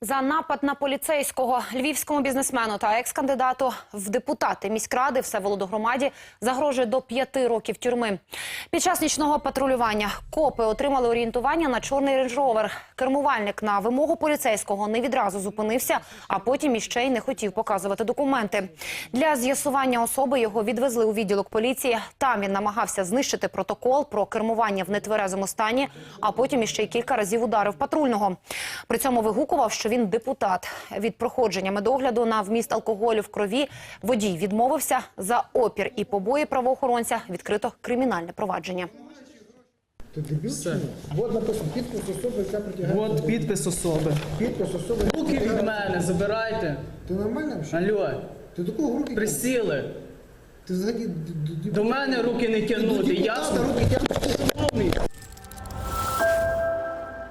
За напад на поліцейського львівському бізнесмену та екс-кандидату в депутати міськради Всеволоду Громаді загрожує до п'яти років тюрми. Під час нічного патрулювання копи отримали орієнтування на чорний рейндж-ровер. Кермувальник на вимогу поліцейського не відразу зупинився, а потім іще й не хотів показувати документи. Для з'ясування особи його відвезли у відділок поліції. Там він намагався знищити протокол про кермування в нетверезому стані, а потім іще й кілька разів ударив патрульного. При цьому вигукував, що він депутат. Від проходження медогляду на вміст алкоголю в крові водій відмовився за опір і побої правоохоронця. Відкрито кримінальне провадження. Ти дебіл? Все. чи написано підпис особи, яка притягає. От підпис особи. Підпис особи. яка Руки від притягає- мене забирайте. Ти нормально? Алло, Ти до кого руки? присіли. Ти взагалі д- д- До мене руки не тягнути, депутата руки